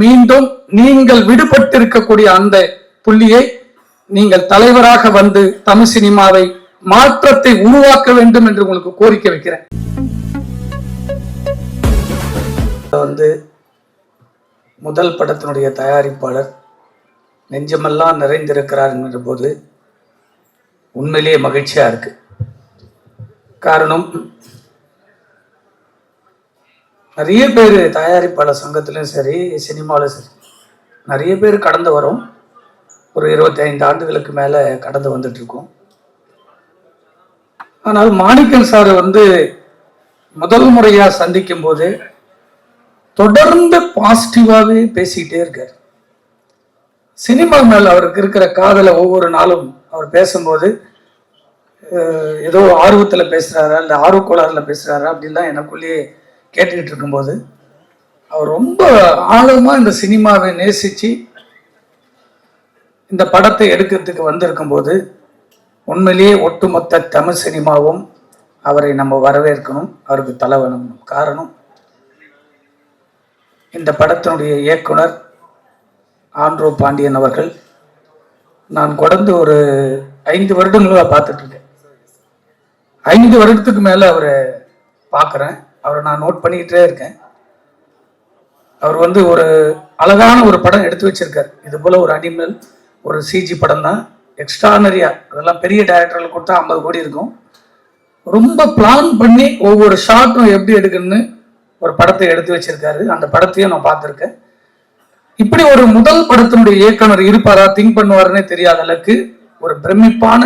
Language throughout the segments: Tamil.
மீண்டும் நீங்கள் விடுபட்டிருக்கக்கூடிய அந்த புள்ளியை நீங்கள் தலைவராக வந்து தமிழ் சினிமாவை மாற்றத்தை உருவாக்க வேண்டும் என்று உங்களுக்கு கோரிக்கை வைக்கிறேன். வந்து முதல் படத்தினுடைய தயாரிப்பாளர் நெஞ்சமெல்லாம் நிறைந்திருக்கிறார் என்கிற போது உண்மையிலேயே மகிழ்ச்சியா இருக்கு. காரணம் நிறைய பேர் தயாரிப்பாளர் சங்கத்திலும் சரி சினிமாவிலும் சரி நிறைய பேர் கடந்து வரும். ஒரு இருபத்தைந்து ஆண்டுகளுக்கு மேலே கடந்து வந்துட்டுருக்கோம் ஆனால் மாணிக்கன் சார் வந்து முதல் முறையாக சந்திக்கும் போது தொடர்ந்து பாசிட்டிவாகவே பேசிக்கிட்டே இருக்கார். சினிமா மேல் அவருக்கு இருக்கிற காதலை ஒவ்வொரு நாளும் அவர் பேசும்போது ஏதோ ஆர்வத்தில் பேசுகிறாரா இல்லை ஆர்வக்கோளாறில் பேசுகிறாரா அப்படின்லாம் எனக்குள்ளேயே கேட்டுக்கிட்டு இருக்கும்போது அவர் ரொம்ப ஆழமாக இந்த சினிமாவை நேசித்து இந்த படத்தை எடுக்கிறதுக்கு வந்திருக்கும்போது உண்மையிலேயே ஒட்டுமொத்த தமிழ் சினிமாவும் அவரை நம்ம வரவேற்கணும் அவருக்கு தலை வணங்கணும் காரணம் இந்த படத்தினுடைய இயக்குனர் ஆண்ட்ரோ பாண்டியன் அவர்கள். நான் கொடந்து ஒரு ஐந்து வருடங்களாக பார்த்துட்ருக்கேன் ஐந்து வருடத்துக்கு மேலே அவரை பார்க்குறேன். அவரை நான் நோட் பண்ணிக்கிட்டே இருக்கேன். அவர் வந்து ஒரு அழகான ஒரு படம் எடுத்து வச்சிருக்காரு. இது போல ஒரு அனிமல் ஒரு சிஜி படம் தான் எக்ஸ்ட்ரானரியா அதெல்லாம் பெரிய டைரக்டர்கள் கொடுத்தா ஐம்பது கோடி இருக்கும். ரொம்ப பிளான் பண்ணி ஒவ்வொரு ஷாட்டும் எப்படி எடுக்கணும்னு ஒரு படத்தை எடுத்து வச்சிருக்காரு. அந்த படத்தையும் நான் பார்த்துருக்கேன். இப்படி ஒரு முதல் படத்தினுடைய இயக்குனர் இருப்பாரா திங்க் பண்ணுவாருன்னே தெரியாத அளவுக்கு ஒரு பிரமிப்பான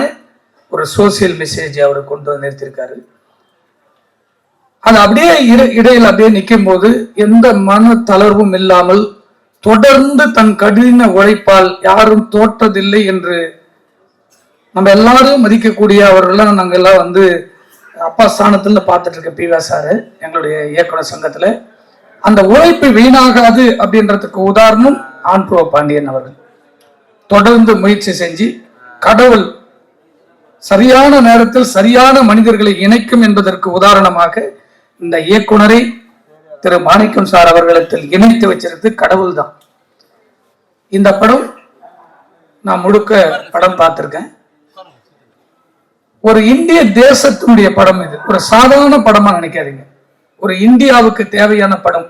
ஒரு சோசியல் மெசேஜ் அவர் கொண்டு வந்து நிறுத்தியிருக்காரு. அது அப்படியே இடையில் அப்படியே நிற்கும் போது எந்த மன தளர்வும் இல்லாமல் தொடர்ந்து தன் கடின உழைப்பால் யாரும் தோற்றதில்லை என்று நம்ம எல்லாரும் மதிக்கக்கூடிய அவர்கள்லாம் நாங்கள் எல்லாம் வந்து அப்பா ஸ்தானத்தில் பார்த்துட்டு இருக்க பிவா சாரு எங்களுடைய இயக்குனர் சங்கத்தில். அந்த உழைப்பு வீணாகாது அப்படின்றதுக்கு உதாரணம் ஆண்ட்ரோ பாண்டியன் அவர்கள். தொடர்ந்து முயற்சி செஞ்சு கடவுள் சரியான நேரத்தில் சரியான மனிதர்களை இணைக்கும் என்பதற்கு உதாரணமாக இந்த இயக்குனரை திரு மாணிக்கம் சார் அவர்களிடத்தில் இணைத்து வச்சிருக்கு கடவுள் தான் இந்த படம் நான் முழுக்க படம் பார்த்திருக்கேன். ஒரு இந்திய தேசத்தினுடைய படம் இது. ஒரு சாதாரண படமா நினைக்காதீங்க. ஒரு இந்தியாவுக்கு தேவையான படம்.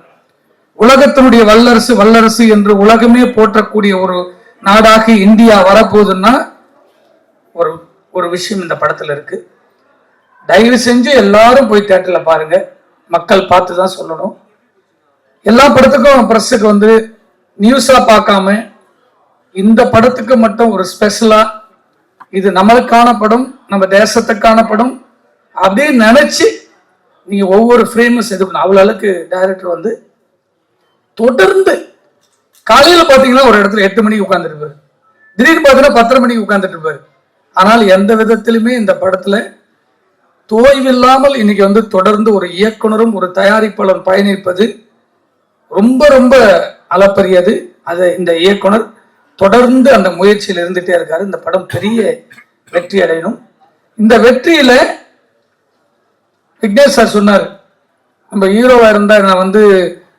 உலகத்தினுடைய வல்லரசு வல்லரசு என்று உலகமே போற்றக்கூடிய ஒரு நாடாக இந்தியா வரப்போகுதுன்னா ஒரு ஒரு விஷயம் இந்த படத்துல இருக்கு. தயவு செஞ்சு எல்லாரும் போய் தேட்டர்ல பாருங்க. மக்கள் பார்த்து தான் சொல்லணும். எல்லா படத்துக்கும் ப்ரெஸ்ஸுக்கு வந்து நியூஸாக பார்க்காம இந்த படத்துக்கு மட்டும் ஒரு ஸ்பெஷலாக இது நம்மளுக்கான படம் நம்ம தேசத்துக்கான படம் அப்படின்னு நினச்சி நீங்கள் ஒவ்வொரு ஃப்ரேமும் செதுக்கணும் அவ்வளோ அளவுக்கு டைரக்டர் வந்து தொடர்ந்து காலையில் பார்த்தீங்கன்னா ஒரு இடத்துல எட்டு மணிக்கு உட்காந்துருப்பார் திடீர்னு பார்த்தீங்கன்னா பத்தரை மணிக்கு உட்காந்துட்டு இருப்பார். ஆனால் எந்த விதத்திலுமே இந்த படத்தில் தோய்வில்லாமல் இன்னைக்கு வந்து தொடர்ந்து ஒரு இயக்குனரும் ஒரு தயாரிப்பாளரும் பயணிப்பது ரொம்ப ரொம்ப அளப்பரியது. அதை இந்த இயக்குனர் தொடர்ந்து அந்த முயற்சியில் இருந்துட்டே இருக்காரு. இந்த படம் பெரிய வெற்றி அடையணும். இந்த வெற்றியில விக்னேஷ் சார் சொன்னார் நம்ம ஹீரோவா இருந்தா நான் வந்து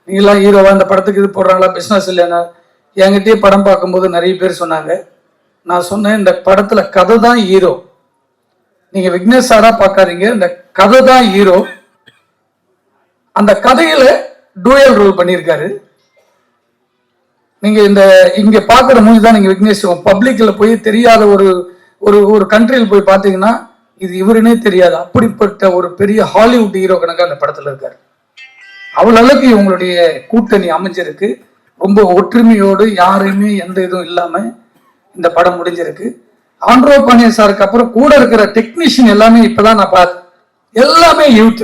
நீங்களாம் ஹீரோவா இந்த படத்துக்கு இது போடுறாங்களா? பிசினஸ் இல்லைன்னா? என்கிட்டயே படம் பார்க்கும்போது நிறைய பேர் சொன்னாங்க. நான் சொன்னேன் இந்த படத்துல கதை தான் ஹீரோ நீங்க விக்னேஷ் சாரா பார்க்காதீங்க. இந்த கதை தான் ஹீரோ அந்த கதையில டூயல் ரோல் பண்ணியிருக்காரு. நீங்க இந்த இங்க பாக்குற மூவி தான் நீங்க விக்னேஷ். பப்ளிக்ல போய் தெரியாத ஒரு ஒரு ஒரு கண்ட்ரியில் போய் பார்த்தீங்கன்னா இது இவருனே தெரியாது. அப்படிப்பட்ட ஒரு பெரிய ஹாலிவுட் ஹீரோ கணக்காக அந்த படத்துல இருக்காரு. அவ்வளவு அளவுக்கு இவங்களுடைய கூட்டணி அமைஞ்சிருக்கு. ரொம்ப ஒற்றுமையோடு யாரையுமே எந்த இதுவும் இல்லாம இந்த படம் முடிஞ்சிருக்கு. ஆண்ட்ரோ பாண்டியன் சாருக்கு அப்புறம் கூட இருக்கிற டெக்னீஷியன் எல்லாமே இப்பதான் நான் பார்த்தேன் எல்லாமே யூத்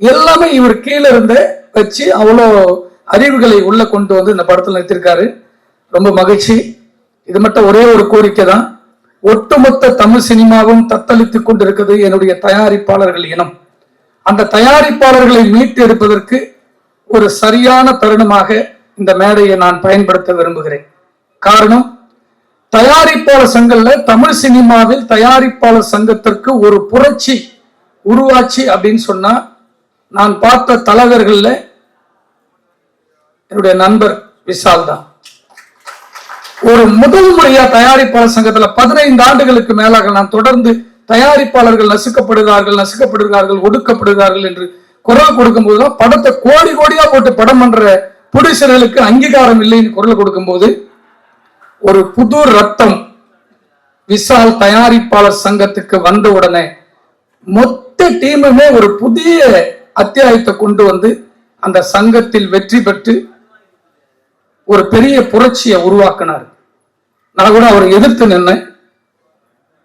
எல்லாமே இவர் கீழே இருந்து வச்சு அவ்வளோ அறிவுகளை உள்ள கொண்டு வந்து இந்த படத்தில் நிறுத்திருக்காரு. ரொம்ப மகிழ்ச்சி. இது மட்டும் ஒரே ஒரு கோரிக்கை தான். ஒட்டுமொத்த தமிழ் சினிமாவும் தத்தளித்துக் கொண்டிருக்கிறது என்னுடைய தயாரிப்பாளர்கள் இனம். அந்த தயாரிப்பாளர்களை மீட்டு எடுப்பதற்கு ஒரு சரியான தருணமாக இந்த மேடையை நான் பயன்படுத்த விரும்புகிறேன். காரணம் தயாரிப்பாளர் சங்கல்ல தமிழ் சினிமாவில் தயாரிப்பாளர் சங்கத்திற்கு ஒரு புரட்சி உருவாச்சு அப்படின்னு சொன்னா நான் பார்த்த தலைவர்கள்ல என்னுடைய நண்பர் விஷால் தான். ஒரு முதல் முறையா தயாரிப்பாளர் சங்கத்துல பதினைந்து ஆண்டுகளுக்கு மேலாக நான் தொடர்ந்து தயாரிப்பாளர்கள் நசுக்கப்படுகிறார்கள் நசுக்கப்படுகிறார்கள் ஒடுக்கப்படுகிறார்கள் என்று குரல் கொடுக்கும் போதுதான் படத்தை கோடி கோடியா போட்டு படம் பண்ற புடிசர்களுக்கு அங்கீகாரம் இல்லைன்னு குரல் கொடுக்கும்போது ஒரு புது ரத்தம் விஷால் தயாரிப்பாளர் சங்கத்துக்கு வந்த உடனே மொத்த டீமுமே ஒரு புதிய அத்தியாயத்தை கொண்டு வந்து அந்த சங்கத்தில் வெற்றி பெற்று ஒரு பெரிய புரட்சியை உருவாக்கினார். நான் கூட அவரை எதிர்த்து நின்னேன்.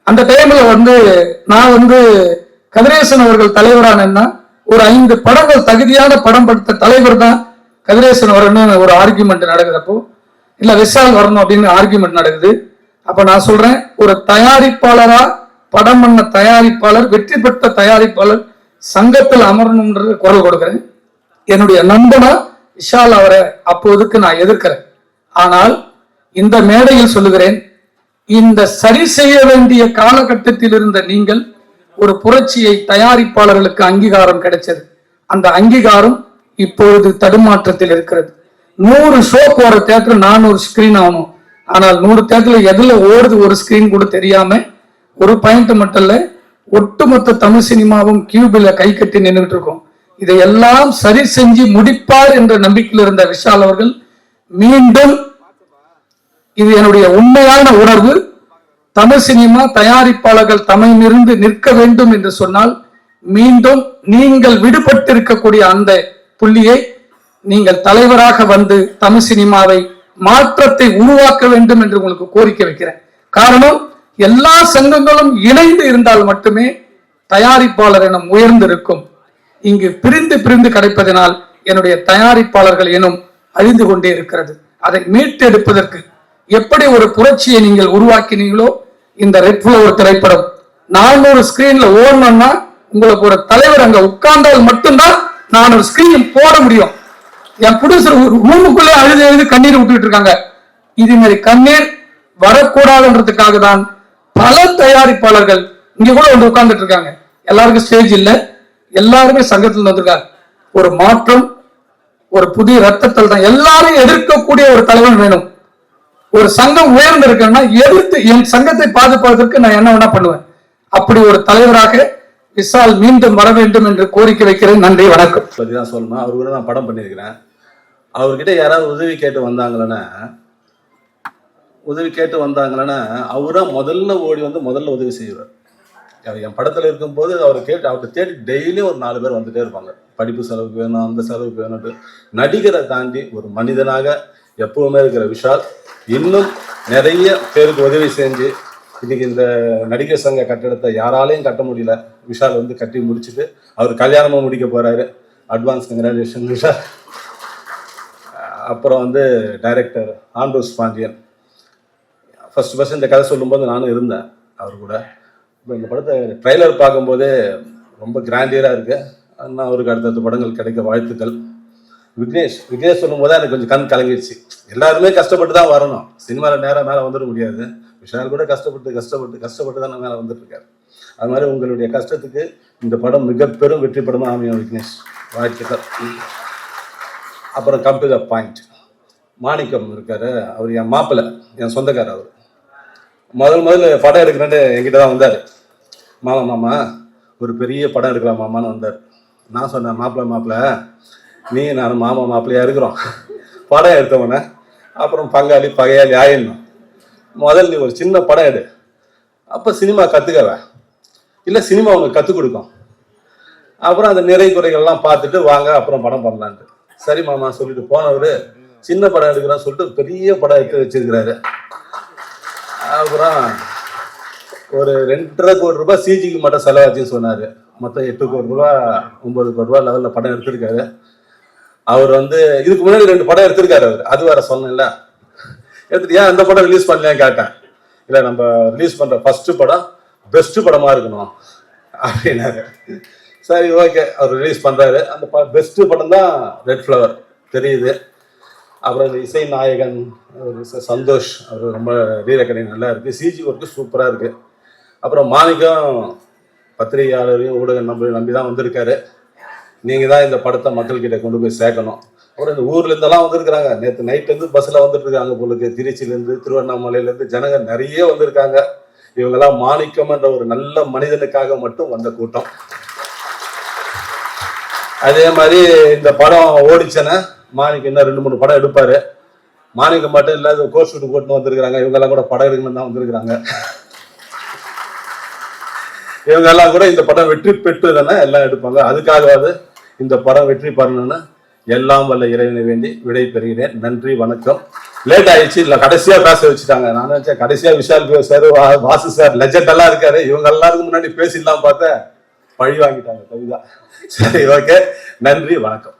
அந்த டைம்ல வந்து நான் வந்து கதிரேசன் அவர்கள் தலைவரா நின்னா ஒரு ஐந்து படங்கள் தகுதியான படம் படுத்த தலைவர் தான் கதிரேசன் அவர்னு ஒரு ஆர்குமெண்ட் நடக்கிறப்போ இல்ல விஷால் வரணும் அப்படின்னு ஆர்குமெண்ட் நடக்குது. அப்ப நான் சொல்றேன் ஒரு தயாரிப்பாளரா படம் பண்ண தயாரிப்பாளர் வெற்றி பெற்ற தயாரிப்பாளர் சங்கத்தில் அமரணும்ன்றது குரல் கொடுக்கிறேன். என்னுடைய நண்பனா விஷால் அவரை அப்போதுக்கு நான் எதிர்க்கிறேன். ஆனால் இந்த மேடையில் சொல்லுகிறேன் இந்த சரி செய்ய வேண்டிய காலகட்டத்தில் இருந்த நீங்கள் ஒரு புரட்சியை தயாரிப்பாளர்களுக்கு அங்கீகாரம் கிடைச்சது. அந்த அங்கீகாரம் இப்பொழுது தடுமாற்றத்தில் இருக்கிறது. நூறு ஷோ போற தேட்டர் நானூறு ஸ்கிரீன் ஆகணும். ஆனால் நூறு தேட்டர்ல எதுல ஓடுது ஒரு ஸ்கிரீன் கூட தெரியாம ஒரு பாயிண்ட் மட்டும் இல்ல ஒட்டுமொத்த தமிழ் சினிமாவும் கியூபில கை கட்டி நின்றுட்டு இருக்கோம். இதையெல்லாம் சரி செஞ்சு முடிப்பார் என்ற நம்பிக்கையில் இருந்த விஷால் அவர்கள் மீண்டும் இது என்னுடைய உண்மையான உணர்வு. தமிழ் சினிமா தயாரிப்பாளர்கள் தமையிலிருந்து நிற்க வேண்டும் என்று சொன்னால் மீண்டும் நீங்கள் விடுபட்டிருக்கக்கூடிய அந்த புள்ளியை நீங்கள் தலைவராக வந்து தமிழ் சினிமாவை மாற்றத்தை உருவாக்க வேண்டும் என்று உங்களுக்கு கோரிக்கை வைக்கிறேன். காரணம் எல்லா சங்கங்களும் இணைந்து இருந்தால் மட்டுமே தயாரிப்பாளர் எனும் உயர்ந்திருக்கும். இங்கு பிரிந்து பிரிந்து கிடைப்பதனால் என்னுடைய தயாரிப்பாளர்கள் எனும் அழிந்து கொண்டே இருக்கிறது. அதை மீட்டெடுப்பதற்கு எப்படி ஒரு புரட்சியை நீங்கள் உருவாக்கினீங்களோ இந்த ரெட் ஒரு திரைப்படம் நானூறு ஸ்கிரீன்ல ஓடணும்னா உங்களுக்கு ஒரு தலைவர் அங்க உட்கார்ந்தால் மட்டும்தான் நானூறு ஸ்கிரீன் போட முடியும். என் ப்ரொடியூசர் ரூமுக்குள்ளே அழுது அழுது கண்ணீர் விட்டுட்டு இருக்காங்க. இது மாதிரி கண்ணீர் வரக்கூடாதுன்றதுக்காக தான் பல தயாரிப்பாளர்கள் இங்க கூட வந்து உட்கார்ந்துட்டு இருக்காங்க. எல்லாருக்கும் ஸ்டேஜ் இல்ல. எல்லாருமே சங்கத்தில் வந்திருக்காங்க. ஒரு மாற்றம் ஒரு புதிய ரத்தத்தில் தான். எல்லாரும் எதிர்க்கக்கூடிய ஒரு தலைவன் வேணும். ஒரு சங்கம் உயர்ந்திருக்கேன்னா எதிர்த்து என் சங்கத்தை பாதுகாப்பதற்கு நான் என்ன வேணா பண்ணுவேன். அப்படி ஒரு தலைவராக விஷால் மீண்டும் வர வேண்டும் என்று கோரிக்கை வைக்கிறேன். நன்றி வணக்கம். பற்றி தான் சொல்லணும். அவர் கூட நான் படம் பண்ணியிருக்கிறேன். அவர்கிட்ட யாராவது உதவி கேட்டு வந்தாங்களன்னா உதவி கேட்டு வந்தாங்கன்னா அவராக முதல்ல ஓடி வந்து முதல்ல உதவி செய்வார். அவர் என் படத்தில் இருக்கும்போது அவர் கேட்டு அவர்கிட்ட தேடி டெய்லியும் ஒரு நாலு பேர் வந்துட்டே இருப்பாங்க. படிப்பு செலவுக்கு வேணும் அந்த செலவுக்கு வேணும்ட்டு நடிகரை தாண்டி ஒரு மனிதனாக எப்பவுமே இருக்கிற விஷால் இன்னும் நிறைய பேருக்கு உதவி செஞ்சு இன்னைக்கு இந்த நடிகர் சங்க கட்டடத்தை யாராலையும் கட்ட முடியல. விஷால் வந்து கட்டி முடிச்சுட்டு அவர் கல்யாணமும் முடிக்க போறாரு. Advance congratulation Vishal. அப்புறம் வந்து director Andrews Pandian. First first இந்த கதை சொல்லும்போது நானும் இருந்தேன் அவர் கூட. இப்போ இந்த படத்தை ட்ரைலர் பார்க்கும்போதே ரொம்ப கிராண்டியராக இருக்கு. ஆனால் அவருக்கு அடுத்தடுத்த படங்கள் கிடைக்க வாழ்த்துக்கள் விக்னேஷ் விக்னேஷ் சொல்லும்போது எனக்கு கொஞ்சம் கண் கலங்கிடுச்சு எல்லாருமே கஷ்டப்பட்டு தான் வரணும். சினிமாவில் நேராக மேலே வந்துட முடியாது. விஷால் கூட கஷ்டப்பட்டு கஷ்டப்பட்டு கஷ்டப்பட்டு தான் மேலே வந்துட்டு இருக்காரு அது மாதிரி உங்களுடைய கஷ்டத்துக்கு இந்த படம் மிக பெரும் வெற்றி படமாக அமையும் விக்னேஷ். வாழ்த்துக்கள். அப்புறம் come to the point Manickam இருக்காரு. அவர் என் மாப்பிள்ளை என் சொந்தக்காரர் அவர். முதல் முதல்ல படம் எடுக்கிறேன்னு என்கிட்ட தான் வந்தார். மாமா மாமா ஒரு பெரிய படம் எடுக்கலாம் மாமான்னு வந்தார். நான் சொன்னேன் மாப்பிள்ளை மாப்பிள்ளை நீ நான் மாமா மாப்பிள்ளையாக இருக்கிறோம். படம் எடுத்தவொடனே அப்புறம் பங்காளி பகையாளி ஆயிடணும் முதல் நீ ஒரு சின்ன படம் எடு. அப்போ சினிமா கற்றுக்கவ இல்லை சினிமா உனக்கு கற்றுக் கொடுக்கும். அப்புறம் அந்த நிறை குறைகள்லாம் பார்த்துட்டு வாங்க அப்புறம் படம் பண்ணலான்ட்டு. சரி மாமா சொல்லிட்டு போனவர் சின்ன படம் எடுக்கிறான்னு சொல்லிட்டு பெரிய படம் எடுத்து வச்சிருக்கிறாரு. அப்புறம் ஒரு ரெண்டரை கோடி ரூபாய் சிஜிக்கு மட்டும் செலவாச்சுன்னு சொன்னார். மொத்தம் எட்டு கோடி ரூபா ஒன்பது கோடி ரூபா லெவலில் படம் எடுத்திருக்காரு. அவர் வந்து இதுக்கு முன்னாடி ரெண்டு படம் எடுத்திருக்காரு அவர். அது வேற சொன்னேன்ல. எடுத்துட்டு ஏன் அந்த படம் ரிலீஸ் பண்ணலையான்னு கேட்டேன். இல்லை நம்ம ரிலீஸ் பண்ற ஃபர்ஸ்ட் படம் பெஸ்ட் படமா இருக்கணும். அப்படின்னாரு. சரி ஓகே அவர் ரிலீஸ் பண்றாரு. அந்த பெஸ்ட் படம் தான் ரெட் ஃப்ளவர் தெரியுது. அப்புறம் இந்த இசை நாயகன் சந்தோஷ் அவர் ரொம்ப ரீ நல்லா இருக்கு. சிஜி ஒர்க்கு சூப்பரா இருக்கு. அப்புறம் மாணிக்கம் பத்திரிகையாளரையும் ஊடகம் நம்பி நம்பி தான் வந்திருக்காரு. நீங்க தான் இந்த படத்தை மக்கள்கிட்ட கொண்டு போய் சேர்க்கணும். அப்புறம் இந்த ஊர்ல இருந்தெல்லாம் வந்திருக்கிறாங்க. நேற்று நைட்ல இருந்து பஸ்ல வந்துட்டு இருக்காங்க போலுக்கு திருச்சியில இருந்து திருவண்ணாமலையில இருந்து ஜனங்க நிறைய வந்திருக்காங்க. இவங்கெல்லாம் மாணிக்கம் என்ற ஒரு நல்ல மனிதனுக்காக மட்டும் வந்த கூட்டம். அதே மாதிரி இந்த படம் ஓடிச்சேன்னா மாணிக்கம் இன்னும் ரெண்டு மூணு படம் எடுப்பாரு. மாணிக்கம் மட்டும் இல்லாத கோர்ஸ் ஷூட் போட்டுன்னு வந்திருக்கிறாங்க. இவங்கெல்லாம் கூட படம் எடுக்கணும் தான் வந்திருக்கிறாங்க. இவங்க எல்லாம் கூட இந்த படம் வெற்றி பெற்று தானே எல்லாம் எடுப்பாங்க. அதுக்காகவாது இந்த படம் வெற்றி பெறணும்னு எல்லாம் வல்ல இறைவனை வேண்டி விடை பெறுகிறேன் நன்றி வணக்கம். லேட் ஆயிடுச்சு. இல்ல கடைசியா பேச வச்சுட்டாங்க. நான் நினைச்சேன் கடைசியா Vishal sir Vasu sir legend எல்லாம் இருக்காரு. இவங்க எல்லாருக்கும் முன்னாடி பேசிடலாம் பார்த்தேன். பழி வாங்கிட்டாங்க கவிதா சரி ஓகே நன்றி வணக்கம்.